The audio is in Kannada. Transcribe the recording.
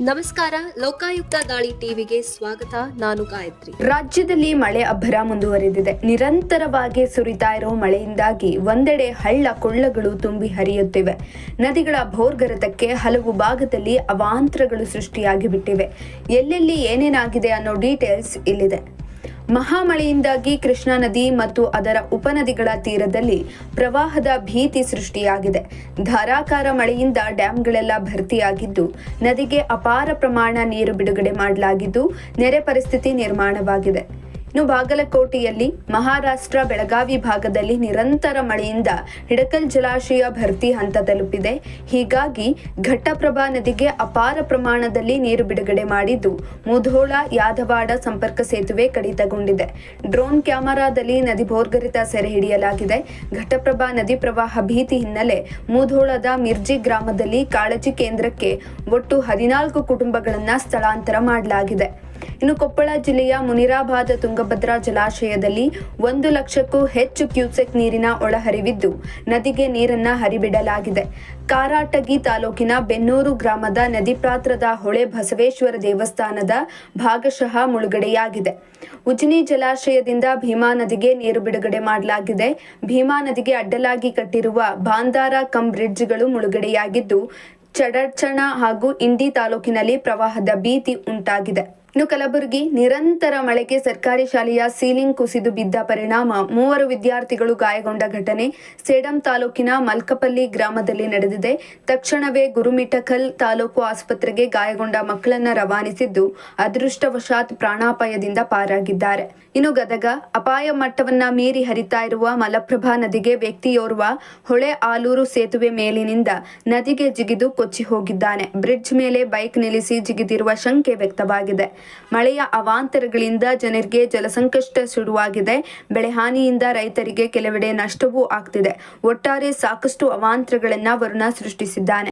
ನಮಸ್ಕಾರ, ಲೋಕಾಯುಕ್ತ ದಾಳಿ ಟಿವಿಗೆ ಸ್ವಾಗತ. ನಾನು ಗಾಯತ್ರಿ. ರಾಜ್ಯದಲ್ಲಿ ಮಳೆ ಅಬ್ಬರ ಮುಂದುವರೆದಿದೆ. ನಿರಂತರವಾಗಿ ಸುರಿತಾ ಇರೋ ಮಳೆಯಿಂದಾಗಿ ಒಂದೆಡೆ ಹಳ್ಳ ಕೊಳ್ಳಗಳು ತುಂಬಿ ಹರಿಯುತ್ತಿವೆ. ನದಿಗಳ ಭೋರ್ಗರತಕ್ಕೆ ಹಲವು ಭಾಗದಲ್ಲಿ ಅವಾಂತರಗಳು ಸೃಷ್ಟಿಯಾಗಿ ಬಿಟ್ಟಿವೆ ಎಲ್ಲೆಲ್ಲಿ ಏನೇನಾಗಿದೆ ಅನ್ನೋ ಡೀಟೇಲ್ಸ್ ಇಲ್ಲಿದೆ. ಮಹಾಮಳೆಯಿಂದಾಗಿ ಕೃಷ್ಣಾ ನದಿ ಮತ್ತು ಅದರ ಉಪನದಿಗಳ ತೀರದಲ್ಲಿ ಪ್ರವಾಹದ ಭೀತಿ ಸೃಷ್ಟಿಯಾಗಿದೆ. ಧಾರಾಕಾರ ಮಳೆಯಿಂದ ಡ್ಯಾಂಗಳೆಲ್ಲ ಭರ್ತಿಯಾಗಿದ್ದು, ನದಿಗೆ ಅಪಾರ ಪ್ರಮಾಣ ನೀರು ಬಿಡುಗಡೆ ಮಾಡಲಾಗಿದ್ದು, ನೆರೆ ಪರಿಸ್ಥಿತಿ ನಿರ್ಮಾಣವಾಗಿದೆ. ಇನ್ನು ಬಾಗಲಕೋಟೆಯಲ್ಲಿ ಮಹಾರಾಷ್ಟ್ರ ಬೆಳಗಾವಿ ಭಾಗದಲ್ಲಿ ನಿರಂತರ ಮಳೆಯಿಂದ ಹಿಡಕಲ್ ಜಲಾಶಯ ಭರ್ತಿ ಹಂತ ತಲುಪಿದೆ. ಹೀಗಾಗಿ ಘಟ್ಟಪ್ರಭಾ ನದಿಗೆ ಅಪಾರ ಪ್ರಮಾಣದಲ್ಲಿ ನೀರು ಬಿಡುಗಡೆ ಮಾಡಿದ್ದು ಮುಧೋಳ, ಯಾದವಾಡ ಸಂಪರ್ಕ ಸೇತುವೆ ಕಡಿತಗೊಂಡಿದೆ. ಡ್ರೋನ್ ಕ್ಯಾಮೆರಾದಲ್ಲಿ ನದಿ ಭೋರ್ಗರಿತ ಸೆರೆ ಹಿಡಿಯಲಾಗಿದೆ. ಘಟ್ಟಪ್ರಭಾ ನದಿ ಪ್ರವಾಹ ಭೀತಿ ಹಿನ್ನೆಲೆ ಮುಧೋಳದ ಮಿರ್ಜಿ ಗ್ರಾಮದಲ್ಲಿ ಕಾಳಜಿ ಕೇಂದ್ರಕ್ಕೆ ಒಟ್ಟು ಹದಿನಾಲ್ಕು ಕುಟುಂಬಗಳನ್ನ ಸ್ಥಳಾಂತರ ಮಾಡಲಾಗಿದೆ. ಇನ್ನು ಕೊಪ್ಪಳ ಜಿಲ್ಲೆಯ ಮುನಿರಾಬಾದ್ ತುಂಗಭದ್ರಾ ಜಲಾಶಯದಲ್ಲಿ ಒಂದು ಲಕ್ಷಕ್ಕೂ ಹೆಚ್ಚು ಕ್ಯೂಸೆಕ್ ನೀರಿನ ಒಳಹರಿವಿದ್ದು, ನದಿಗೆ ನೀರನ್ನ ಹರಿಬಿಡಲಾಗಿದೆ. ಕಾರಾಟಗಿ ತಾಲೂಕಿನ ಬೆನ್ನೂರು ಗ್ರಾಮದ ನದಿ ಪಾತ್ರದ ಹೊಳೆ ಬಸವೇಶ್ವರ ದೇವಸ್ಥಾನದ ಭಾಗಶಃ ಮುಳುಗಡೆಯಾಗಿದೆ. ಉಜಿನಿ ಜಲಾಶಯದಿಂದ ಭೀಮಾ ನದಿಗೆ ನೀರು ಬಿಡುಗಡೆ ಮಾಡಲಾಗಿದೆ. ಭೀಮಾ ನದಿಗೆ ಅಡ್ಡಲಾಗಿ ಕಟ್ಟಿರುವ ಬಾಂದಾರ ಕಂ ಬ್ರಿಡ್ಜ್ಗಳು ಮುಳುಗಡೆಯಾಗಿದ್ದು ಚಡರ್ಚಣ ಹಾಗೂ ಇಂಡಿ ತಾಲೂಕಿನಲ್ಲಿ ಪ್ರವಾಹದ ಭೀತಿ ಉಂಟಾಗಿದೆ. ಇನ್ನು ಕಲಬುರಗಿ ನಿರಂತರ ಮಳೆಗೆ ಸರ್ಕಾರಿ ಶಾಲೆಯ ಸೀಲಿಂಗ್ ಕುಸಿದು ಬಿದ್ದ ಪರಿಣಾಮ. ಮೂವರು ವಿದ್ಯಾರ್ಥಿಗಳು ಗಾಯಗೊಂಡ ಘಟನೆ ಸೇಡಂ ತಾಲೂಕಿನ ಮಲ್ಕಪಲ್ಲಿ ಗ್ರಾಮದಲ್ಲಿ ನಡೆದಿದೆ. ತಕ್ಷಣವೇ ಗುರುಮಿಠಕಲ್ ತಾಲೂಕು ಆಸ್ಪತ್ರೆಗೆ ಗಾಯಗೊಂಡ ಮಕ್ಕಳನ್ನ ರವಾನಿಸಿದ್ದು ಅದೃಷ್ಟವಶಾತ್ ಪ್ರಾಣಾಪಾಯದಿಂದ ಪಾರಾಗಿದ್ದಾರೆ. ಇನ್ನು ಗದಗ ಅಪಾಯ ಮಟ್ಟವನ್ನ ಮೀರಿ ಹರಿತಾ ಇರುವ ಮಲಪ್ರಭಾ ನದಿಗೆ ವ್ಯಕ್ತಿಯೋರ್ವ ಹೊಳೆ ಆಲೂರು ಸೇತುವೆ ಮೇಲಿನಿಂದ ನದಿಗೆ ಜಿಗಿದು ಕೊಚ್ಚಿ ಹೋಗಿದ್ದಾನೆ. ಬ್ರಿಡ್ಜ್ ಮೇಲೆ ಬೈಕ್ ನಿಲ್ಲಿಸಿ ಜಿಗಿದಿರುವ ಶಂಕೆ ವ್ಯಕ್ತವಾಗಿದೆ. ಮಳೆಯ ಅವಾಂತರಗಳಿಂದ ಜನರಿಗೆ ಜಲಸಂಕಷ್ಟ ಶುರುವಾಗಿದೆ. ಬೆಳೆಹಾನಿಯಿಂದ ರೈತರಿಗೆ ಕೆಲವೆಡೆ ನಷ್ಟವೂ ಆಗ್ತಿದೆ. ಒಟ್ಟಾರೆ ಸಾಕಷ್ಟು ಅವಾಂತರಗಳನ್ನ ವರುಣ ಸೃಷ್ಟಿಸಿದ್ದಾನೆ.